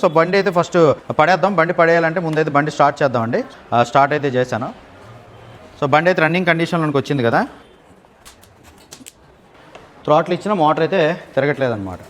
So బండి అయితే first పడేద్దాం. బండి పడేయాలంటే ముందైతే బండి స్టార్ట్ చేద్దామండి. అండి స్టార్ట్ అయితే చేశాను. సో బండి అయితే రన్నింగ్ కండిషన్లోకి వచ్చింది కదా. థ్రాట్లు ఇచ్చిన మోటార్ అయితే తిరగట్లేదు అనమాట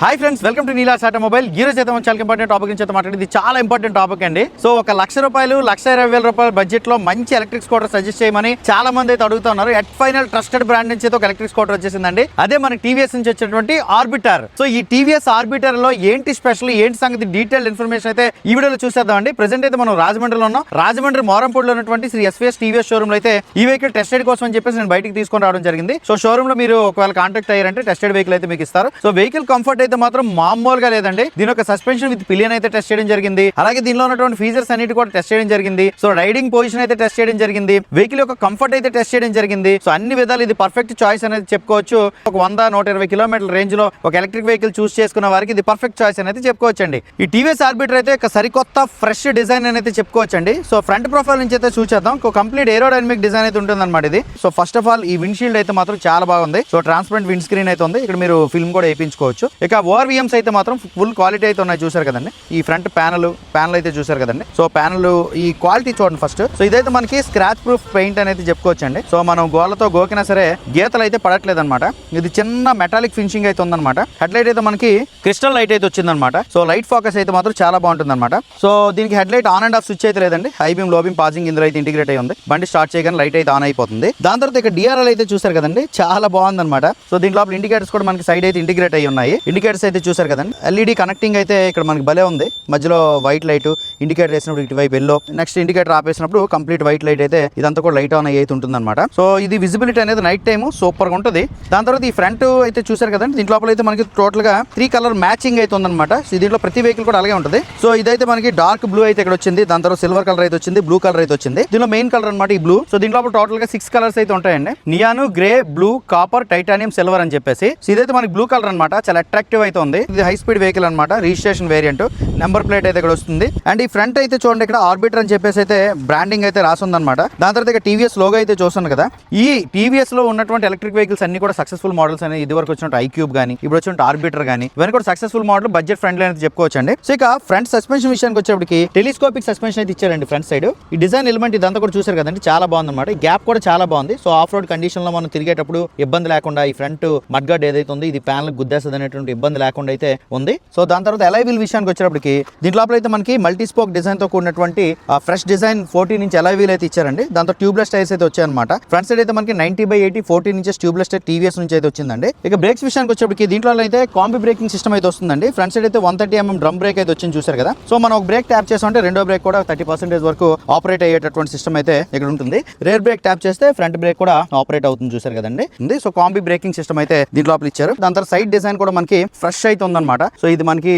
hi friends welcome to Neela's automobile ఈ రోజు అయితే చాలా ఇంపార్టెంట్ టాపిక్ నుంచి అయితే చాలా ఇంపార్టెంట్ టాపిక్ అండి. సో ఒక లక్ష రూపాయలు లక్ష ఇరవై వేల రూపాయల బడ్జెట్లో మంచి ఎలక్ట్రిక్ స్కూటర్ సజెస్ట్ చేయమని చాలా మంది అయితే అడుగుతున్నారు ఎట్ ఫైనల్ ట్రస్టెడ్ బ్రాండ్ నుంచి అయితే ఒక ఎలక్ట్రిక్ స్కూటర్ వచ్చేసిందండి. అదే మన టీవీఎస్ నుంచి వచ్చేటువంటి ఆర్బిటర్ సో ఈ టీవీఎస్ ఆర్బిటర్లో ఏంటి స్పెషల్ ఏంటి సంగతి డీటెయిల్ ఇన్ఫర్మేషన్ అయితే ఈ వీడియోలో చూసేద్దాం అండి. ప్రెసెంట్ అయితే మనం రాజమండ్రిలో ఉన్నాం. రాజమండ్రి మోరంపూడిలో ఉన్నటువంటి శ్రీ ఎస్విఎస్ టీవీఎస్ షోరూమ్లో అయితే ఈ వెహికల్ టెస్టెడ్ కోసం అని చెప్పేసి నేను బయటకి తీసుకొని రావడం జరిగింది. సో షోరూమ్లో మీరు ఒకవేళ కాంటాక్ట్ అయ్యారంటే టెస్టెడ్ వెహికల్ అయితే మీకు ఇస్తారు. సో వెహికల్ కంఫర్ట్ అయితే మాత్రం మామూలుగా లేదండి. దీని యొక్క సస్పెన్షన్ విత్ పిలియన్ అయితే టెస్ట్ చేయడం జరిగింది. అలాగే దీనిలో ఉన్నటువంటి ఫీచర్స్ అన్నిటి కూడా టెస్ట్ చేయడం జరిగింది. సో రైడింగ్ పొజిషన్ అయితే టెస్ట్ చేయడం జరిగింది. వెహికల్ యొక్క కంఫర్ట్ అయితే టెస్ట్ చేయడం జరిగింది. సో అన్ని విధాలు ఇది పర్ఫెక్ట్ చాయిస్ అనేది చెప్పుకోవచ్చు. ఒక వంద నూట ఇరవై కిలోమీటర్ల రేంజ్లో ఒక ఎలక్ట్రిక్ వెహికల్ చూస్ చేసుకున్న వారికి ఇది పర్ఫెక్ట్ చాయిస్ అనేది చెప్పుకోవచ్చు అండి ఈ టీవీఎస్ ఆర్బిటర్ అయితే ఒక సరికొత్త ఫ్రెష్ డిజైన్ అనేది చెప్పుకోవచ్చు అండి సో ఫ్రంట్ ప్రొఫైల్ నుంచి అయితే చూసేద్దాం. ఒక కంప్లీట్ ఏరోడైనమిక్ డిజైన్ అయితే ఉంటుంది అనమాట ఇది. సో ఫస్ట్ ఆఫ్ ఆల్ ఈ విండ్షీల్డ్ అయితే మాత్రం చాలా బాగుంది. సో ట్రాన్స్పరెంట్ విండ్ స్క్రీన్ అయితే ఉంది. ఇక్కడ మీరు ఫిల్మ్ కూడా వేయించుకోవచ్చు. ఇక ఓఆర్విఎమ్స్ అయితే మాత్రం ఫుల్ క్వాలిటీ అయితే ఉన్నాయి చూసారు కదండి. ఈ ఫ్రంట్ ప్యానల్ ప్యానల్ అయితే చూసారు కదండి. సో ప్యానల్ ఈ క్వాలిటీ చూడండి ఫస్ట్. సో ఇదైతే మనకి స్క్రాచ్ ప్రూఫ్ పెయింట్ అనేది చెప్పుకోవచ్చు అండి సో మనం గోళ్ళతో గోకినా సరే గీతలు అయితే పడట్లేదు అనమాట ఇది చిన్న మెటాలిక్ ఫినిషింగ్ అయితే ఉందన్నమాట. హెడ్ లైట్ అయితే మనకి క్రిస్టల్ లైట్ అయితే వచ్చిందనమాట సో లైట్ ఫోకస్ అయితే మాత్రం చాలా బాగుంటుంది అనమాట సో దీనికి head light on and off switch అయితే లేదండి. హై బీమ్లో బీమ్ పాసింగ్ ఇందులో అయితే ఇంటిగ్రేట్ అయి ఉంది. బండి స్టార్ట్ చేయగానే లైట్ అయితే ఆన్ అయిపోతుంది. దాని తర్వాత ఇక డిఆర్ఎల్ అయితే చూసారు కదండి. చాలా బాగుంది అనమాట సో లోపల ఇండికేటర్స్ కూడా మనకి సైడ్ అయితే ఇంటిగ్రేట్ అయి ఉన్నాయి. ఇండికేటర్స్ అయితే చూసారు కదండి. ఎల్ఈడి కనెక్టింగ్ అయితే ఇక్కడ మనకి భలే ఉంది. మధ్యలో వైట్ లైట్ ఇండికేటర్ వేసినప్పుడు ఇటువైపు ఎల్లో నెక్స్ట్ ఇండికేటర్ ఆపేసినప్పుడు కంప్లీట్ వైట్ లైట్ అయితే ఇదంతా కూడా లైట్ ఆన్ అయితే ఉంటుంది అనమాట సో ఇది విజిబిలిటీ అనేది నైట్ టైం సూపర్గా ఉంటుంది. దాని తర్వాత ఈ ఫ్రంట్ అయితే చూసారు కదండి. దీంట్లో లోపల అయితే మనకి టోటల్గా త్రీ కలర్ మ్యాచింగ్ అయితే ఉందన్నమాట. సో దీంట్లో ప్రతి వెహికల్ కూడా అలాగే ఉంటుంది. సో ఇదైతే మనకి డార్క్ బ్లూ అయితే ఇక్కడ వచ్చింది. దాని తర్వాత సిల్వర్ కలర్ అయితే వచ్చింది. బ్లూ కలర్ అయితే వచ్చింది. దీనిలో మెయిన్ కలర్ అనమాట ఈ బ్లూ సో దీంట్లో టోటల్గా సిక్స్ కలర్స్ అయితే ఉంటాయండి. Neon grey blue copper titanium silver అని చెప్పేసి. సో ఇదైతే మనకి బ్లూ కలర్ అనమాట చాలా అట్రాక్టివ్ అయితే ఉంది ఇది హై స్పీడ్ వెహికల్ అనమాట రిజిస్ట్రేషన్ వేరియంట్ నెంబర్ ప్లేట్ అయితే ఇక్కడ వస్తుంది. అండ్ ఈ ఫ్రంట్ అయితే చూడండి ఇక్కడ ఆర్బిటర్ అని చెప్పేసి అయితే బ్రాండింగ్ అయితే రాసిందనమాట దాని తర్వాత ఇక టీవీఎస్ లోగో అయితే చూస్తాను కదా. ఈ టీవీఎస్లో ఉన్నటువంటి ఎలక్ట్రిక్ వెహికల్స్ అన్ని కూడా సక్సెస్ఫుల్ మోడల్స్ అనేది ఇది వరకు వచ్చినట్టు ఐక్యూబ్ కానీ ఇప్పుడు వచ్చినట్టు ఆర్బిటర్ కానీ ఇవన్నీ కూడా సక్సెస్ఫుల్ మోడల్ బడ్జెట్ ఫ్రెండ్లీ అనేది చెప్పుకోవచ్చు అండి సో ఇక ఫ్రంట్ సస్పెన్షన్ విషయానికి వచ్చేప్పటికి టెలిస్కోపిక్ సస్పెన్షన్ అయితే ఇచ్చారండి ఫ్రంట్ సైడ్ ఈ డిజైన్ ఎలిమెంట్ ఇదంతా కూడా చూసారు కదండి చాలా బాగుంది అనమాట గ్యాప్ కూడా చాలా బాగుంది. సో ఆఫ్ రోడ్ కండిషన్లో మనం తిరిగేటప్పుడు ఇబ్బంది లేకుండా ఈ ఫ్రంట్ మడ్గాడ్ ఏదైతే ఇది ప్యానల్ గుద్దేస్తుంది అనేటువంటి ఇబ్బంది లేకుండా అయితే ఉంది. సో దాని తర్వాత ఎలైవిల్ విషయానికి వచ్చేటప్పటికి దీంట్లో లోపల అయితే మనకి మల్టీ స్పోక్ డిజైన్తో కూడినటువంటి fresh design fourteen inch alloy wheel అయితే ఇచ్చారండి. దాంతో ట్యూబ్లెస్ టైర్స్ అయితే వచ్చాయన్నమాట. ఫ్రంట్ సైడ్ అయితే మనకి ninety by eighty fourteen inches tubeless tyre TVS నుంచి అయితే వచ్చిందండి. ఇక బ్రేక్స్ విషయానికి వచ్చేప్పటికి దీంట్లో అయితే కాంబీ బ్రేకింగ్ సిస్టమ్ అయితే వస్తుందండి. ఫ్రంట్ సైడ్ అయితే one thirty mm drum brake అయితే వచ్చింది చూసారు కదా. సో మనం ఒక బ్రేక్ ట్యాప్ చేసామంటే రెండో బ్రేక్ కూడా థర్టీ పర్సెంటేజ్ వరకు ఆపరేట్ అయ్యేటటువంటి సిస్టమ్ అయితే ఇక్కడ ఉంటుంది. రేర్ బ్రేక్ ట్యాప్ చేస్తే ఫ్రంట్ బ్రేక్ కూడా ఆపరేట్ అవుతుంది చూసారు కదండి. సో కాంబీ బ్రేకింగ్ సిస్టమ్ అయితే దీంట్లో ఇచ్చారు. దాని తర్వాత సైడ్ డిజైన్ కూడా మనకి ఫ్రెష్ అయితే ఉందన్నమాట. సో ఇది మనకి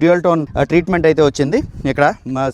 డ్యూయల్ టోన్ ట్రీట్మెంట్ అయితే వచ్చింది. ఇక్కడ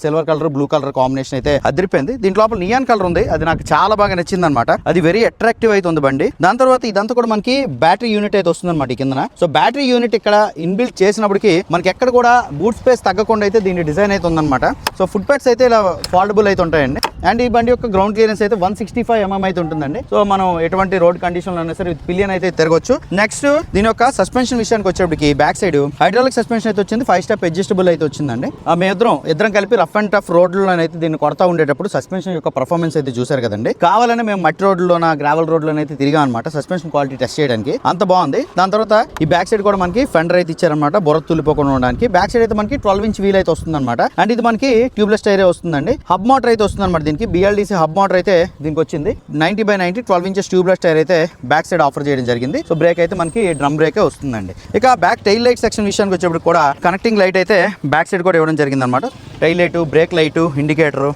silver colour blue colour combination అయితే అదిరిపోయింది. దీంట్లో లోపల నియాన్ కలర్ ఉంది. అది నాకు చాలా బాగా నచ్చింది అనమాట అది వెరీ అట్రాక్టివ్ అయితే ఉంది బండి. దాని తర్వాత ఇదంతా కూడా మనకి బ్యాటరీ యూనిట్ అయితే వస్తుంది అనమాట కిందన. సో బ్యాటరీ యూనిట్ ఇక్కడ ఇన్బిల్ట్ చేసినప్పటికి మనకి ఎక్కడ కూడా బూట్ స్పేస్ తగ్గకుండా అయితే దీని డిజైన్ అయితే ఉందన్నమాట. సో ఫుట్ ప్యాడ్స్ అయితే ఇలా ఫాల్డబుల్ అయితే ఉంటాయండి. అండ్ ఈ బండి యొక్క గ్రౌండ్ క్లియరెన్స్ అయితే వన్ సిక్స్టీ ఫైవ్ ఎంఎం అయితే ఉంటుందండి. సో మనం ఎటువంటి రోడ్ కండిషన్లో అయినా సరే పిలియన్ అయితే తిరగొచ్చు. నెక్స్ట్ దీని యొక్క సస్పెన్షన్ విషయానికి వచ్చేప్పటికి బ్యాక్ సైడ్ హైడ్రాలిక్ సస్పెన్షన్ అయితే వచ్చింది ఫైవ్ స్టెప్ అడ్జస్టబుల్ అయితే వచ్చిందండి. ఆ మేము ఇద్దరం ఇద్దరం కలిపి రఫ్ అండ్ టఫ్ రోడ్లలో అయితే దీన్ని కొడతా ఉండేటప్పుడు సస్పెన్షన్ యొక్క పర్ఫార్మెన్స్ అయితే చూసారు కదండి. కావాలని మేము మట్టి రోడ్లోన గ్రావెల్ రోడ్లోనే అయితే తిరిగాం అనమాట సస్పెన్షన్ క్వాలిటీ టెస్ట్ చేయడానికి. అంత బాగుంది. దాని తర్వాత ఈ బ్యాక్ సైడ్ కూడా మనకి ఫెండర్ అయితే ఇచ్చారనమాట బొర తులిపోకుండా ఉండడానికి. బ్యాక్ సైడ్ అయితే మనకి ట్వెల్వ్ ఇంచ్ వీల్ అయితే వస్తుంది అనమాట అండ్ ఇది మనకి ట్యూబ్లెస్ టైర్ వస్తుందండి. హబ్ మోటార్ అయితే వస్తుంది అనమాట దీనికి బిఎల్డిసి హబ్ మోటార్ అయితే దీనికి వచ్చింది ninety by ninety twelve inches tubeless tyre అయితే బ్యాక్ సైడ్ ఆఫర్ చేయడం జరిగింది. సో బ్రేక్ అయితే మనకి డ్రమ్ బ్రేకే వస్తుందండి. ఇక బ్యాక్ టైల్ లైట్ సెక్షన్ విషయానికి వచ్చేప్పుడు కూడా కనెక్టింగ్ లైట్ అయితే బ్యాక్ సైడ్ కూడా ఇవ్వడం జరిగింది అనమాట tail light brake light indicator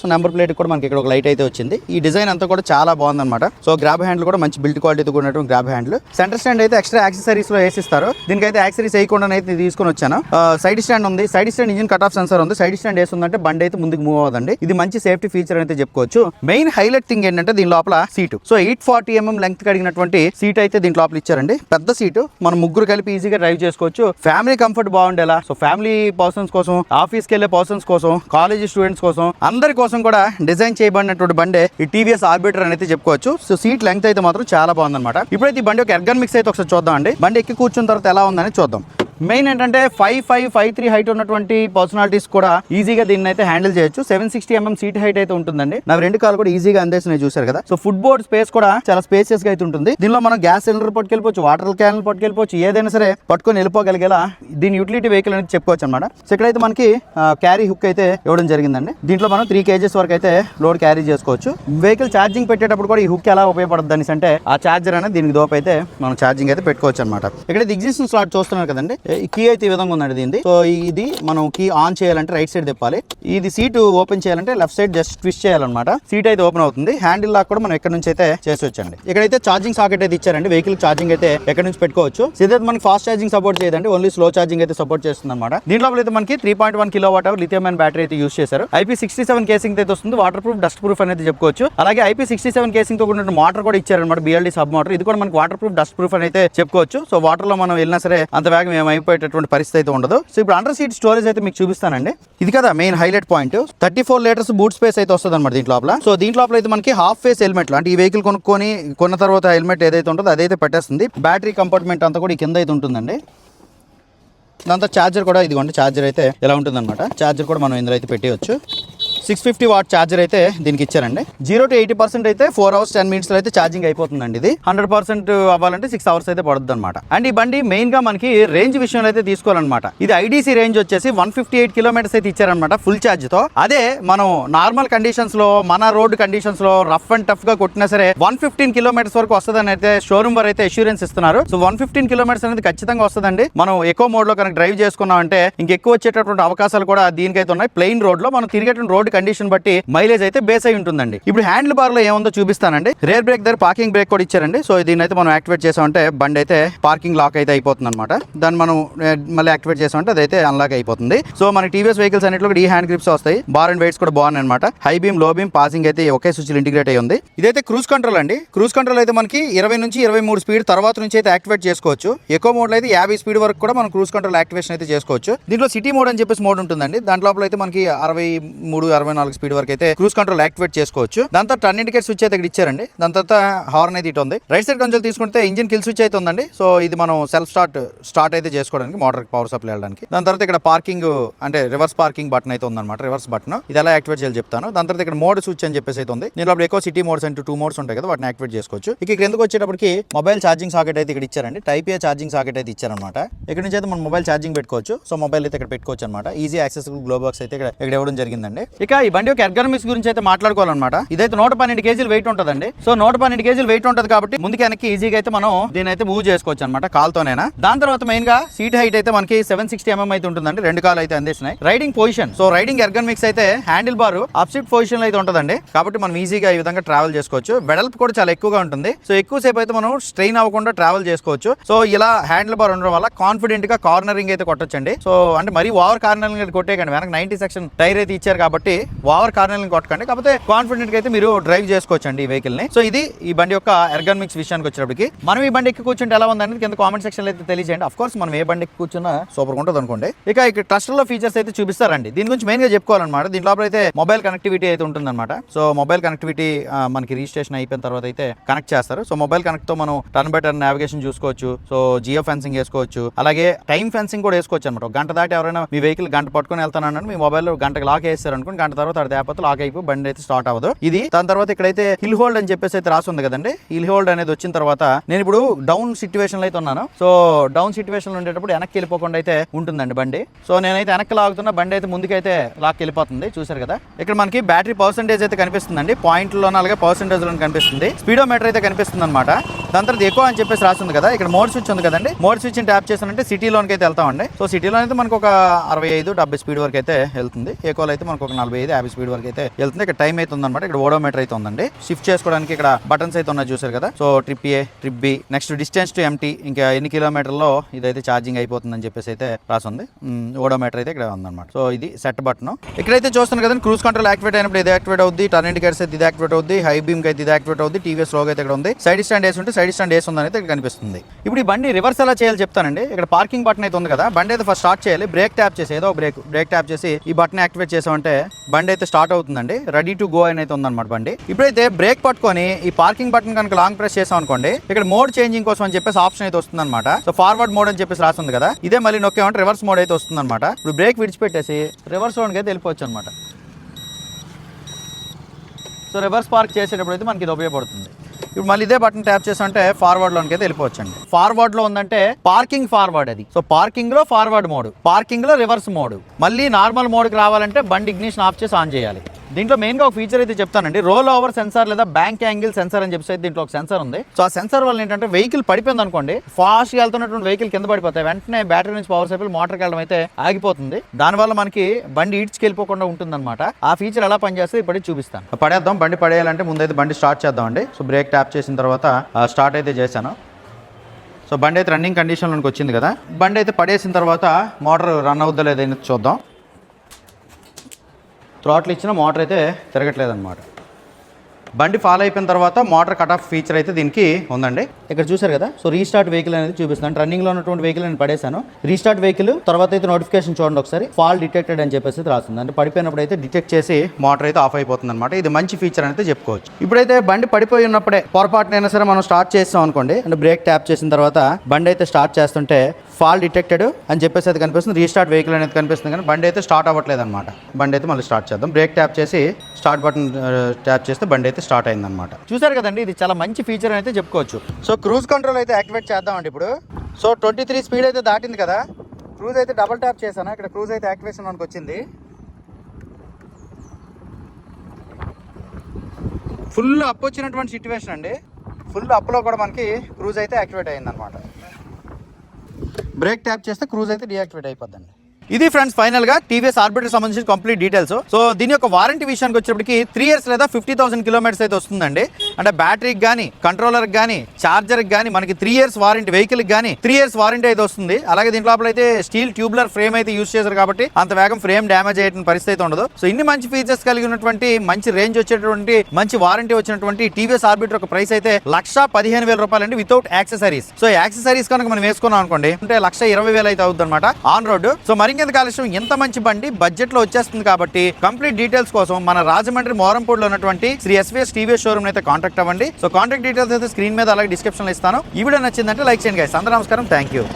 so number plate కూడా మనకి ఇక్కడ ఒక లైట్ అయితే వచ్చింది. ఈ డిజైన్ అంతా కూడా చాలా బాగుందన్నమాట. సో గ్రాబ్ హ్యాండ్ కూడా మంచి బిల్డ్ క్వాలిటీతో కూడినటువంటి గ్రాబ్ హ్యాండ్లు సెంటర్ స్టాండ్ అయితే ఎక్స్ట్రా యాక్సెసరీస్లో వేసిస్తారు. దీనికైతే యాక్సెసరీస్ వేయకుండా అయితే తీసుకొని వచ్చాను. సైడ్ స్టాండ్ ఉంది. Side stand engine cut off sensor ఉంది. సైడ్ స్టాండ్ వేస్తుందంటే బండి అయితే ముందుకు మూవ్ అవుతుంది ఇది మంచి సేఫ్టీ ఫీచర్ అయితే చెప్పుకోవచ్చు. మెయిన్ హైలైట్ థింగ్ ఏంటంటే దీని లోపల seat so eight forty mm length కడిగినటువంటి seat అయితే దీని లోపల ఇచ్చారండి. పెద్ద సీటు మనం ముగ్గురు కలిపి ఈజీగా డ్రైవ్ చేసుకోవచ్చు. ఫ్యామిలీ కంఫర్ట్ బాగుండేలా. సో ఫ్యామిలీ పర్సన్స్ కోసం ఆఫీస్కి వెళ్ళే పర్సన్స్ కోసం కాలేజ్ స్టూడెంట్స్ కోసం అందరి కోసం కూడా డిజైన్ చేయబడినటువంటి బండే ఈ టీవీఎస్ ఆర్బిటర్ అనేది చెప్పుకోవచ్చు. సో సీట్ లెంగ్త్ అయితే మాత్రం చాలా బాగుందన్నమాట. ఇప్పుడైతే ఈ బండి ఒక ఎర్గన్ మిక్స్ అయితే ఒకసారి చూద్దాం అండి బండి ఎక్కి కూర్చున్న తర్వాత ఎలా ఉందని చూద్దాం. మెయిన్ ఏంటంటే five five five three height ఉన్నటువంటి పర్సనాలిటీస్ కూడా ఈజీగా దీన్ని అయితే హ్యాండిల్ చేయొచ్చు. Seven sixty mm seat height అయితే ఉంటుందండి. నా రెండు కాలు కూడా ఈజీగా అందేసినాయి చూసారు కదా. సో ఫుడ్ బోర్డ్ స్పేస్ కూడా చాలా స్పేసియస్గా అయితే ఉంటుంది. దీనిలో మనం గ్యాస్ సిలిండర్ పట్టుకెళ్ళిపోవచ్చు వాటర్ క్యాన్ పట్టుకెళ్ళిపోవచ్చు ఏదైనా సరే పట్టుకొని వెళ్ళిపోగలిగేలా దీని యూటిలిటీ వెహికల్ అనేది చెప్పుకోవచ్చు అనమాట సో ఇక్కడైతే మనకి క్యారీ హుక్ అయితే ఇవ్వడం జరిగిందండి. దీంట్లో మనం త్రీ కేజెస్ వరకు అయితే లోడ్ క్యారీ చేసుకోవచ్చు. వెహికల్ ఛార్జింగ్ పెట్టేటప్పుడు కూడా ఈ హుక్ ఎలా ఉపయోగపడుతుంది అనేసి అంటే ఆ ఛార్జర్ అనేది దీనికి దోపు అయితే మనం ఛార్జింగ్ అయితే పెట్టుకోవచ్చు అనమాట ఇక్కడ ఎగ్జిస్టింగ్ స్లాట్ చూస్తున్నారు కదండి. కీ అయితే ఈ విధంగా ఉందండి దీనిది. సో ఇది మనం కీ ఆన్ చేయాలంటే రైట్ సైడ్ తిప్పాలి. ఇది సీట్ ఓపెన్ చేయాలంటే లెఫ్ట్ సైడ్ జస్ట్ ట్విస్ట్ చేయాలన్నమాట. సీట్ అయితే ఓపెన్ అవుతుంది. హ్యాండిల్ లాక్ కూడా మనం ఎక్కడ నుంచి అయితే చేసొచ్చండి. ఇక్కడైతే ఛార్జింగ్ సాకెట్ అయితే ఇచ్చారండి. వెహికల్ ఛార్జింగ్ అయితే ఎక్కడ నుంచి పెట్టుకోవచ్చు. ఇదైతే మనకి ఫాస్ట్ ఛార్జింగ్ సపోర్ట్ చేయదండి. ఓన్లీ స్లో ఛార్జింగ్ అయితే సపోర్ట్ చేస్తుంది అనమాట దీంట్లో అయితే మనకి three point one kilowatt hour lithium and battery అయితే యూస్ చేశారు. ఐపీ సిక్స్టీ సెవెన్ కేసింగ్ అయితే వస్తుంది. వాటర్ ప్రూఫ్ డస్ట్ ప్రూఫ్ అనేది చెప్పుకోవచ్చు. అలాగే ఐపీ సిక్స్టీ సెవెన్ కేసింగ్తో కూడిన మోటార్ కూడా ఇచ్చారనమాట బిఎల్డి సబ్ మోటార్ ఇది కూడా మనకి వాటర్ ప్రూఫ్ డస్ట్ ప్రూఫ్ అని అయితే చెప్పుకోవచ్చు. సో వాటర్లో మనం వెళ్ళినా సరే అంత వేగం ఏమైనా అయిపోయేటటువంటి పరిస్థితి అయితే ఉండదు. సో ఇప్పుడు అండర్ సీట్ స్టోరేజ్ అయితే మీకు చూపిస్తానండి. ఇది కదా main highlight point thirty four litres boot space అయితే వస్తుంది అనమాట దీంట్లో లోపల. సో దీంట్లో అయితే మనకి హాఫ్ ఫేస్ హెల్మెట్ అంటే ఈ వెహికల్ కొనుక్కొని కొన్న తర్వాత హెల్మెట్ ఏదైతే ఉంటుందో అదైతే పెట్టేస్తుంది. బ్యాటరీ కంపార్ట్మెంట్ అంతా కూడా ఈ కింద అయితే ఉంటుందండి. దాంతో ఛార్జర్ కూడా ఇదిగోండి ఛార్జర్ అయితే ఎలా ఉంటుందన్నమాట. ఛార్జర్ కూడా మనం ఇందులో అయితే పెట్టేయచ్చు. సిక్స్ ఫిఫ్టీ వాట్ ఛార్జర్ అయితే దీనికి ఇచ్చారండి. జీరో టు ఎయిటీ పర్సెంట్ అయితే ఫోర్ అవర్స్ టెన్ మినిట్స్ అయితే ఛార్జింగ్ అయిపోతుందండి ఇది. హండ్రెడ్ పర్సెంట్ అవ్వాలంటే సిక్స్ అవర్స్ అయితే పడుతుంది అనమాట అండ్ ఈ బండి మెయిన్గా మనకి రేంజ్ విషయంలో అయితే తీసుకోవాలన్నమాట. ఇది ఐడీసీ రేంజ్ వచ్చేసి వన్ ఫిఫ్టీ ఎయిట్ కిలోమీటర్స్ అయితే ఇచ్చారనమాట ఫుల్ ఛార్జ్తో. అదే మనం నార్మల్ కండిషన్స్లో మన రోడ్ కండిషన్స్లో రఫ్ అండ్ టఫ్గా కొట్టినా సరే వన్ ఫిఫ్టీన్ కిలోమీటర్స్ వరకు వస్తుందని అయితే షోరూమ్ వారు అయితే అష్యూరెన్స్ ఇస్తున్నారు. సో వన్ ఫిఫ్టీన్ కిలోమీటర్స్ అనేది ఖచ్చితంగా వస్తుందండి. మనం ఎక్కువ మోడ్లో కనుక డ్రైవ్ చేసుకున్నాం అంటే ఇంకెక్కువ వచ్చేటటువంటి అవకాశాలు కూడా దీనికైతే ఉన్నాయి. ప్లెయిన్ రోడ్లో మనం తిరిగేటువంటి రోడ్ కండిషన్ బట్టి మైలేజ్ అయితే బేస్ అయి ఉంటుందండి. ఇప్పుడు హ్యాండిల్ బార్లో ఏముందో చూపిస్తానండి. రేర్ బ్రేక్ దగ్గర పార్కింగ్ బ్రేక్ కూడా ఇచ్చారండి. సో దీన్ని అయితే మనం యాక్టివేట్ చేసామంటే బండి అయితే పార్కింగ్ లాక్ అయితే అయిపోతుంది అనమాట దాన్ని మనం మళ్ళీ యాక్టివేట్ చేసామంటే అదైతే అన్లాక్ అయిపోతుంది. సో మన టీవీఎస్ వెహికల్స్ అన్నింటిలో కూడా ఈ హ్యాండ్ గ్రిప్స్ వస్తాయి. బార్ అండ్ వెయిట్స్ కూడా బాగున్నాయి అనమాట హై బీమ్లో బీమ్ పాసింగ్ అయితే ఒకే స్విచ్ ఇంటిగ్రేట్ అయ్యి ఉంది. ఇదైతే క్రూజ్ కంట్రోల్ అండి. క్రూజ్ కంట్రోల్ అయితే మనకి ఇరవై నుంచి ఇరవై మూడు స్పీడ్ తర్వాత నుంచి అయితే యాక్టివేట్ చేసుకోవచ్చు. ఎక్కువ మోడ్ అయితే యాభై స్పీడ్ వరకు కూడా మనం క్రూజ్ కంట్రోల్ యాక్టివేషన్ అయితే చేసుకోవచ్చు. దీంట్లో సిటీ మోడ్ అని చెప్పేసి మోడ్ ఉంటుందండి. దాంట్లో అయితే మనకి అరవై మూడు అరవై నాలుగు స్పీడ్ వరకు అయితే క్రూజ్ కంట్రోల్ యాక్టివేట్ చేసుకోవచ్చు. దాని తర్వాత టర్న్ ఇండికేట్ స్విచ్ అయితే ఇక్కడ ఇచ్చారండి. దాని తర్వాత హార్న్ అయితే ఇటు ఉంది. రైట్ సైడ్ కన్సోల్ తీసుకుంటే ఇంజిన్ కిల్ స్విచ్ అయితే ఉందండి. సో ఇది మనం సెల్ఫ్ స్టార్ట్ స్టార్ట్ అయితే చేసుకోవడానికి మోటార్ పవర్ సప్లై వెళ్ళడానికి దాని తర్వాత ఇక్కడ పార్కింగ్ అంటే రివర్స్ పార్కింగ్ బటన్ అయితే ఉందన్నమాట. రివర్స్ బటన్ ఇది ఎలా యాక్టివేట్ చేయాలి చెప్తాను. దాని తర్వాత ఇక్కడ మోడ్ స్విచ్ అని చెప్పేసి అయితే ఉంది. దీనిలో ఎక్కువ సిటీ మోడ్స్ అంటూ టూ మోడ్స్ ఉంటాయి కదా వాటిని యాక్టివేట్ చేసుకోవచ్చు. ఇక ఇక్కడ ఎందుకు వచ్చేటప్పటికి మొబైల్ ఛార్జింగ్ సాకెట్ అయితే ఇక్కడ ఇచ్చారండి. టైప్ ఏ ఛార్జింగ్ సాకెట్ అయితే ఇచ్చారనమాట ఇక్కడ నుంచి అయితే మనం మొబైల్ ఛార్జింగ్ పెట్టుకోవచ్చు. సో మొబైల్ అయితే ఇక్కడ పెట్టుకోవచ్చు అనమాట ఈజీ యాక్సెస్ గ్లో బాక్స్ అయితే ఇక్కడ ఇక్కడ ఇవ్వడం జరిగిందండి. ఇక ఈ బండి యొక్క ఎర్గనమిక్స్ గురించి అయితే మాట్లాడుకోవాలన్నమాట. ఇదైతే నూట పన్నెండు కేజీలు వెయిట్ ఉంటుందండి. సో నూట పన్నెండు కేజీలు వెయిట్ ఉంటుంది కాబట్టి ముందుకు వెనక్కి ఈజీగా అయితే మనం దీని అయితే మూవ్ చేసుకోవచ్చు అనమాట కాల్తోనైనా. దాని తర్వాత మెయిన్గా సీట్ హైట్ అయితే మనకి సెవెన్ సిక్స్టీ ఎంఎం అయితే ఉంటుందండి. రెండు కాలు అయితే అందిస్తున్నాయి. Riding position so riding ergonomics అయితే హ్యాండిల్ బార్ అప్సిట్ పొజిషన్ అయితే ఉంటుందండి. కాబట్టి మనం ఈజీగా ఈ విధంగా ట్రావెల్ చేసుకోవచ్చు. వెడల్పు కూడా చాలా ఎక్కువగా ఉంటుంది. సో ఎక్కువ సేపు అయితే మనం స్ట్రెయిన్ అవ్వకుండా ట్రావెల్ చేసుకోవచ్చు. సో ఇలా హ్యాండిల్ బార్ ఉండడం వల్ల కాన్ఫిడెంట్గా కార్నరింగ్ అయితే కొట్టొచ్చండి. సో అంటే మరీ ఓవర్ కార్నరింగ్ అయితే కానీ వెనక నైన్టీ సెక్షన్ టైర్ అయితే ఇచ్చారు కాబట్టి ఓవర్ కార్నరింగ్ కొట్టకండి. కాకపోతే కాన్ఫిడెంట్ అయితే మీరు డ్రైవ్ చేసుకోవచ్చు అండి ఈ వెహికల్ని. సో ఇది ఈ బండి యొక్క ఎర్గనమిక్స్ విషయానికి వచ్చేటప్పటికి. మనం ఈ బండి ఎక్కి కూర్చుంటే ఎలా ఉందనేది కింద కామెంట్ సెక్షన్ అయితే తెలియజేయండి. అఫ్ కోర్స్ మనం ఏ బండి ఎక్కి కూర్చున్నా సూపర్ ఉంటుంది అనుకోండి. ఇక ఇక్కడ ట్రస్ట్లో ఫీచర్స్ అయితే చూపిస్తారండి. దీని గురించి మెయిన్గా చెప్పుకోవాలన్నమాట. దీంట్లో అయితే మొబైల్ కనెక్టివిటీ అయితే ఉంటుందన్నమాట. సో మొబైల్ కనెక్టివిటీ మనకి రిజిస్ట్రేషన్ అయిపోయిన తర్వాత అయితే కనెక్ట్ చేస్తారు. సో మొబైల్ కనెక్ట్తో మనం టర్న్ బై టర్న్ నావిగేషన్ చూసుకోవచ్చు. సో జియో ఫెన్సింగ్ వేసుకోవచ్చు. అలాగే టైం ఫెన్సింగ్ కూడా వేసుకోవచ్చు అనమాట గంట దాటి ఎవరైనా మీ వెహికల్ గంట పట్టుకొని వెళ్తానని మీ మొబైల్ గంటకు లాక్ వేస్తారు అనుకోండి గంట తర్వాత అది తేపోతే లాక్ అయిపోయి బండి అయితే స్టార్ట్ అవ్వదు. ఇది దాని తర్వాత ఇక్కడైతే హిల్ హోల్డ్ అని చెప్పేసి అయితే రాసి ఉంది కదండి. హిల్ హోల్డ్ అనేది వచ్చిన తర్వాత నేను ఇప్పుడు డౌన్ సిచ్యువేషన్లో అయితే ఉన్నాను. సో డౌన్ సిచ్యువేషన్లో ఉండేటప్పుడు వెనక్కి వెళ్ళిపోకుండా అయితే ఉంటుందండి బండి. సో నేనైతే వెనక్కి లాగుతున్న బండి అయితే ముందుకైతే లాక్ వెళ్ళిపోతుంది. చూసారు కదా? ఇక్కడ మనకి బ్యాటరీ పర్సెంటేజ్ అయితే కనిపిస్తుందండి. పాయింట్లో అలాగే పర్సెంటేజ్లో కనిపిస్తుంది. స్పీడోమీటర్ అయితే కనిపిస్తుంది అనమాట దాని తర్వాత ఎక్కువ అని చెప్పేసి రాసింది కదా? ఇక్కడ మోడ్ స్విచ్ ఉంది కదండి. మోడ్ స్విచ్ ట్యాప్ చేసానంటే సిటీలోనికి అయితే వెళ్తామండి. సో సిటీలో అయితే మనకు ఒక అరవై ఐదు డెబ్బై స్పీడ్ వరకు అయితే వెళ్తుంది. ఎక్కువ అయితే మనకు ఒక నలభై ఐదు యాభై స్పీడ్ వరకు అయితే వెళ్తుంది. ఇక్కడ టైం అయితే ఉందన్నమాట. ఇక్కడ ఓడోమీటర్ అయితే ఉందండి. షిఫ్ట్ చేసుకోవడానికి ఇక్కడ బటన్స్ అయితే ఉన్నాయి చూసారు కదా. So trip A trip B next distance to empty. ఇంకా ఎన్ని కిలోమీటర్లో ఇదైతే ఛార్జింగ్ అయిపోతుందని చెప్పేసి అయితే రాసింది. ఓడోమీటర్ అయితే ఇక్కడ ఉందన్నమాట. సో ఇది సెట్ బటన్. ఇక్కడైతే చూస్తాను కదండి క్రూజ్ కంట్రోల్ యాక్టివేట్ అయినప్పుడు ఇది యాక్టివేట్ అవుద్ది. టర్న్ ఇండికేటర్స్ అయితే ఇది యాక్టివేట్ అవుద్ది. హై బీమ్ అయితే ఇది యాక్టివేట్ అవుద్ది. టీవీఎస్ లోగో అయితే ఇక్కడ ఉంది. సైడ్ స్టాండ్ వేసి ఉంటే సైడ్ స్టాండ్ వేసి ఉందని అయితే కనిపిస్తుంది. ఇప్పుడు ఈ బండి రివర్స్ ఎలా చేయాలి చెప్తానండి. ఇక్కడ పార్కింగ్ బటన్ అయితే ఉంది కదా. బండి అయితే ఫస్ట్ స్టార్ట్ చేయాలి. బ్రేక్ ట్యాప్ చేసి ఏదో బ్రేక్ బ్రేక్ ట్యాప్ చేసి ఈ బటన్ యాక్టివేట్ చేసామంటే బండి అయితే స్టార్ట్ అవుతుందండి. రెడీ టు గో అని అయితే ఉందన్నమాట బండి. ఇప్పుడైతే బ్రేక్ పట్టుకొని ఈ పార్కింగ్ బటన్ కనుక లాంగ్ ప్రెస్ చేసాం అనుకోండి ఇక్కడ మోడ్ చేంజింగ్ కోసం అని చెప్పేసి ఆప్షన్ అయితే వస్తుంది అనమాట సో ఫార్వర్డ్ మోడ్ అని చెప్పేసి రాస్తుంది కదా ఇదే మళ్ళీ నొక్కేమంటే రివర్స్ మోడ్ అయితే వస్తుంది అనమాట ఇప్పుడు బ్రేక్ విడిచిపెట్టేసి రివర్స్ మోడ్కి అయితే వెళ్ళిపోవచ్చు అనమాట సో రివర్స్ పార్క్ చేసేటప్పుడు అయితే మనకి ఇది ఉపయోగపడుతుంది. ఇప్పుడు మళ్ళీ ఇదే బటన్ ట్యాప్ చేస్తుంటే ఫార్వర్డ్ లోనికి అయితే వెళ్ళిపోవచ్చండి. ఫార్వర్డ్లో ఉందంటే పార్కింగ్ ఫార్వర్డ్ అది. సో పార్కింగ్లో ఫార్వర్డ్ మోడ్ పార్కింగ్లో రివర్స్ మోడ్ మళ్ళీ నార్మల్ మోడ్కి రావాలంటే బండి ఇగ్నిషన్ ఆఫ్ చేసి ఆన్ చేయాలి. దీంట్లో మెయిన్గా ఒక ఫీచర్ అయితే చెప్తానండి. రోల్ ఓవర్ సెన్సార్ లేదా బ్యాంక్ యాంగిల్ సెన్సార్ అని చెప్పేసి దీంట్లో ఒక సెన్సార్ ఉంది. సో ఆ సెన్సార్ వల్ల ఏంటంటే వెహికల్ పడిపోయింది అనుకోండి ఫాస్ట్గా వెళ్తున్నటువంటి వెహికల్ కింద పడిపోతాయి. వెంటనే బ్యాటరీ నుంచి పవర్ సైకిల్ మోటార్కి వెళ్ళడం అయితే ఆగిపోతుంది. దానివల్ల మనకి బండి ఈడ్చుకి వెళ్ళిపోకుండా ఉంటుందన్నమాట. ఆ ఫీచర్ ఎలా పనిచేస్తే ఇప్పుడు చూపిస్తాను. పడేద్దాం. బండి పడేయాలంటే ముందైతే బండి స్టార్ట్ చేద్దామండి. సో బ్రేక్ ట్యాప్ చేసిన తర్వాత స్టార్ట్ అయితే చేశాను. సో బండి అయితే రన్నింగ్ కండిషన్లోకి వచ్చింది కదా. బండి అయితే పడేసిన తర్వాత మోటార్ రన్ అవుద్దా లేదని చూద్దాం. థ్రాట్లు ఇచ్చిన మోటార్ అయితే తిరగట్లేదు అనమాట బండి ఫాలో అయిపోయిన తర్వాత మోటార్ కట్ ఆఫ్ ఫీచర్ అయితే దీనికి ఉందండి. ఇక్కడ చూసారు కదా? సో రీస్టార్ట్ వెహికల్ అనేది చూపిస్తాను రన్నింగ్లో ఉన్నటువంటి వెహికల్ నేను పడేశాను. రీస్టార్ట్ వెహికల్ తర్వాత అయితే నోటిఫికేషన్ చూడండి ఒకసారి. ఫాల్ డిటెక్టెడ్ అని చెప్పేసి రాస్తుంది. అంటే పడిపోయినప్పుడు అయితే డిటెక్ట్ చేసి మోటార్ అయితే ఆఫ్ అయిపోతుంది అనమాట ఇది మంచి ఫీచర్ అయితే చెప్పుకోవచ్చు. ఇప్పుడైతే బండి పడిపోయి ఉన్నప్పుడే పొరపాటునైనా సరే మనం స్టార్ట్ చేస్తాం అనుకోండి. అంటే బ్రేక్ ట్యాప్ చేసిన తర్వాత బండి అయితే స్టార్ట్ చేస్తుంటే ఫాల్ డిటెక్టెడ్ అని చెప్పేసి అయితే కనిపిస్తుంది. రీస్టార్ట్ వెహికల్ అనేది కనిపిస్తుంది కానీ బండి అయితే స్టార్ట్ అవ్వట్లేదు అనమాట బండి అయితే మళ్ళీ స్టార్ట్ చేద్దాం. బ్రేక్ ట్యాప్ చేసి స్టార్ట్ బటన్ ట్యాప్ చేస్తే బండి అయితే స్టార్ట్ అయిందనమాట చూసారు కదండి ఇది చాలా మంచి ఫీచర్ అయితే చెప్పుకోవచ్చు. సో క్రూజ్ కంట్రోల్ అయితే యాక్టివేట్ చేద్దామండి ఇప్పుడు. సో ట్వంటీ త్రీ స్పీడ్ అయితే దాటింది కదా. క్రూజ్ అయితే డబల్ ట్యాప్ చేశాను. ఇక్కడ క్రూజ్ అయితే యాక్టివేషన్ మనకు వచ్చింది. ఫుల్ అప్ వచ్చినటువంటి సిచ్యువేషన్ అండి. ఫుల్ అప్లో కూడా మనకి క్రూజ్ అయితే యాక్టివేట్ అయింది అనమాట బ్రేక్ ట్యాప్ చేస్తే క్రూజ్ అయితే డియాక్టివేట్ అయిపోద్దండి. ఇది ఫ్రెండ్స్ ఫైనల్గా టీవీఎస్ ఆర్బిటర్ సంబంధించిన కంప్లీట్ డీటెయిల్స్. సో దీని యొక్క వారంటీ విషయానికి వచ్చేప్పటికి త్రీ ఇయర్స్ లేదా ఫిఫ్టీ థౌసండ్ కిలోమీటర్స్ అయితే వస్తుందండి. అంటే బ్యాటరీకి కానీ కంట్రోలర్కి కానీ చార్జర్కి కానీ మనకి త్రీ ఇయర్స్ వారంటీ వెహికల్కి కానీ త్రీ ఇయర్స్ వారంటీ అయితే వస్తుంది. అలాగే దీంట్లో లోపల అయితే స్టీల్ ట్యూబ్లర్ ఫ్రేమ్ అయితే యూస్ చేశారు కాబట్టి అంత వేగం ఫ్రేమ్ డ్యామేజ్ అయ్యే పరిస్థితి అయితే ఉండదు. సో ఇన్ని మంచి ఫీచర్స్ కలిగి ఉన్నటువంటి మంచి రేంజ్ వచ్చేటువంటి మంచి వారంటీ వచ్చినటువంటి టీవీఎస్ ఆర్బిటర్ ఒక ప్రైస్ అయితే లక్ష పదిహేను వేల రూపాయలు అండి వితౌట్ యాక్సెసరీస్ సో యాక్సెసరీస్ కనుక మనం వేసుకున్నాం అనుకోండి అంటే లక్ష ఇరవై వేలు అయితే అవుతుంది అనమాట ఆన్ రోడ్ సో మరింకెంత కాలుష్యం ఎంత మంచి బండి బడ్జెట్లో వచ్చేస్తుంది కాబట్టి కంప్లీట్ డీటెయిల్స్ కోసం మన రాజమండ్రి మోరంపూడిలో ఉన్నటువంటి శ్రీ ఎస్వీఎస్ టీవీఎస్ షోరూమ్ అయితే కాంటాక్ట్ అవ్వండి. సో కాంటాక్ట్ డీటెయిల్స్ అయితే స్క్రీన్ మీద అలాగే డిస్క్రిప్షన్లో ఇస్తాను. ఈ వీడియో నచ్చిందంటే లైక్ చేయండి గైస్ అందరూ నమస్కారం. Thank you